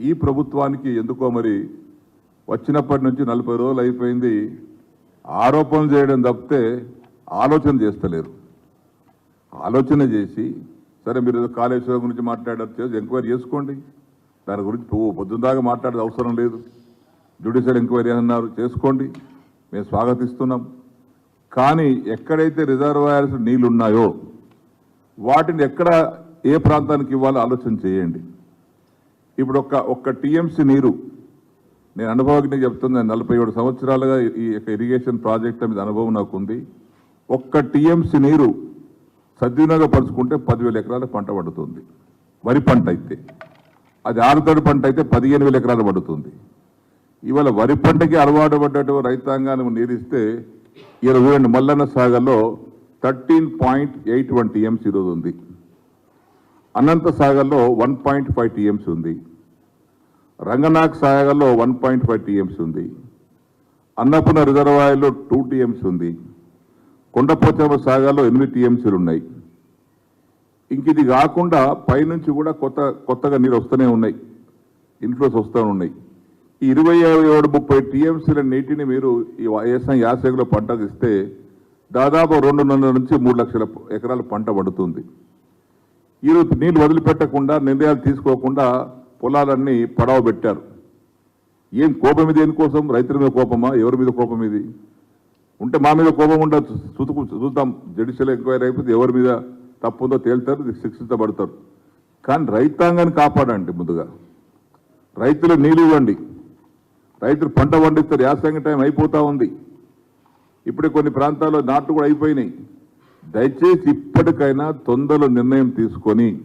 ఈ ప్రభుత్వానికి ఎందుకో మరి వచ్చినప్పటి నుంచి నలభై రోజులు అయిపోయింది ఆరోపణలు చేయడం తప్పితే ఆలోచన చేస్తలేరు. ఆలోచన చేసి సరే మీరు కాళేశ్వరం గురించి మాట్లాడారు చేసి ఎంక్వైరీ చేసుకోండి. దాని గురించి పువ్వు పొద్దున్న దాకా మాట్లాడే అవసరం లేదు. జ్యుడిషియల్ ఎంక్వైరీ అన్నారు చేసుకోండి. మేము స్వాగతిస్తున్నాం. కానీ ఎక్కడైతే రిజర్వాయర్స్ నీళ్ళున్నాయో వాటిని ఎక్కడ ఏ ప్రాంతానికి ఇవ్వాలో ఆలోచన చేయండి. ఇప్పుడు ఒక్క ఒక్క టీఎంసీ నీరు నేను అనుభవజ్ఞ చెప్తున్నాను నలభై ఏడు సంవత్సరాలుగా ఈ యొక్క ఇరిగేషన్ ప్రాజెక్ట్ మీద అనుభవం నాకు ఉంది ఒక్క టీఎంసీ నీరు సద్వినియోగపరుచుకుంటే పదివేల ఎకరాల పంట పడుతుంది. వరి పంట అయితే. అది ఆరుతడి పంట అయితే పదిహేను వేల ఎకరాలు పడుతుంది. ఇవాళ వరి పంటకి అలవాటు పడ్డట్టు రైతాంగాన్ని నీరిస్తే ఇలా చూడండి మల్లన్న సాగర్లో thirteen point eight one TMC ఈరోజు ఉంది. అనంత సాగర్లో వన్ పాయింట్ ఫైవ్ టీఎంసీ ఉంది. రంగనాథ్ సాగర్లో వన్ పాయింట్ ఫైవ్ టీఎంసీ ఉంది. అన్నపూర్ణ రిజర్వాయర్లో టూ టీఎంసీ ఉంది. కొండపోచమ్మ సాగర్లో ఎనిమిది టీఎంసీలు ఉన్నాయి. ఇంక ఇది కాకుండా పైనుంచి కూడా కొత్త కొత్తగా నీరు వస్తూనే ఉన్నాయి. ఇన్ఫ్లోస్ వస్తూనే ఉన్నాయి. ఈ ఇరవై ఏడు ముప్పై టీఎంసీల నీటిని మీరు ఈ వ్యవసాయం యాసంగిలో పంటకు ఇస్తే దాదాపు రెండున్నర నుంచి మూడు లక్షల ఎకరాల పంట పడుతుంది. ఈరోజు నీళ్ళు వదిలిపెట్టకుండా నిర్ణయాలు తీసుకోకుండా పొలాలన్నీ పడవ పెట్టారు. ఏం కోపం ఇది దేనికోసం? రైతుల మీద కోపమా? ఎవరి మీద కోపం ఇది? ఉంటే మా మీద కోపం ఉండదు. చూతుకు చూద్దాం. జుడిషియల్ ఎంక్వైరీ అయిపోతే ఎవరి మీద తప్పు ఉందో తేల్తారు శిక్షించబడతారు. కానీ రైతాంగాన్ని కాపాడండి ముందుగా. రైతులు నీళ్ళు ఇవ్వండి. రైతులు పంట పండిస్తారు. యాసంగి టైం అయిపోతూ ఉంది. ఇప్పుడే కొన్ని ప్రాంతాల్లో నాట్లు కూడా అయిపోయినాయి. దయచేసి ఇప్పటికైనా తొందరలో నిర్ణయం తీసుకొని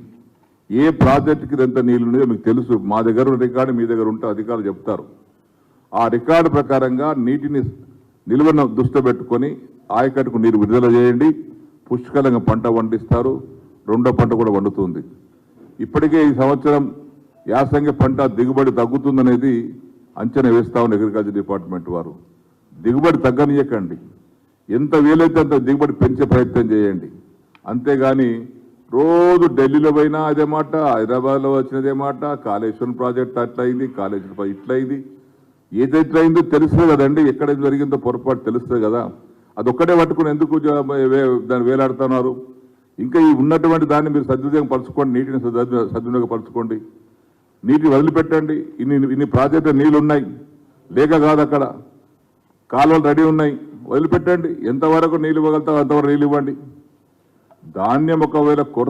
ఏ ప్రాజెక్టుకి ఎంత నీళ్ళు ఉన్నాయో మీకు తెలుసు. మా దగ్గర రికార్డు మీ దగ్గర ఉంటే అధికారులు చెప్తారు. ఆ రికార్డు ప్రకారంగా నీటిని నిల్వను దృష్టి పెట్టుకొని ఆయకట్టుకు నీరు విడుదల చేయండి. పుష్కలంగా పంట పండిస్తారు. రెండో పంట కూడా వండుతుంది ఇప్పటికే ఈ సంవత్సరం యాసంగి పంట దిగుబడి తగ్గుతుందనేది అంచనా వేస్తా ఉన్న అగ్రికల్చర్ డిపార్ట్మెంట్ వారు. దిగుబడి తగ్గనీయకండి. ఎంత వీలైతే అంత దిగుబడి పెంచే ప్రయత్నం చేయండి. అంతేగాని రోజు ఢిల్లీలో పోయినా అదే మాట హైదరాబాద్లో వచ్చినదే మాట కాళేశ్వరం ప్రాజెక్ట్ అట్లా అయింది కాళేశ్వరం ఇట్లా అయింది ఎట్లయిందో తెలుస్తుంది కదండి ఎక్కడ జరిగిందో పొరపాటు తెలుస్తుంది కదా. అదొక్కటే పట్టుకుని ఎందుకు వే- దాన్ని వేలాడుతున్నారు? ఇంకా ఈ ఉన్నటువంటి దాన్ని మీరు సద్వినియోగం పరచుకోండి నీటిని సద్వినియోగపరచుకోండి నీటిని వదిలిపెట్టండి ఇన్ని ఇన్ని ప్రాజెక్టులు నీళ్ళు ఉన్నాయి లేక కాదు అక్కడ. కాలువలు రెడీ ఉన్నాయి వదిలిపెట్టండి. ఎంతవరకు నీళ్ళు ఇవ్వగలుగుతారో అంతవరకు నీళ్ళు ఇవ్వండి. ధాన్యం ఒకవేళ కొరత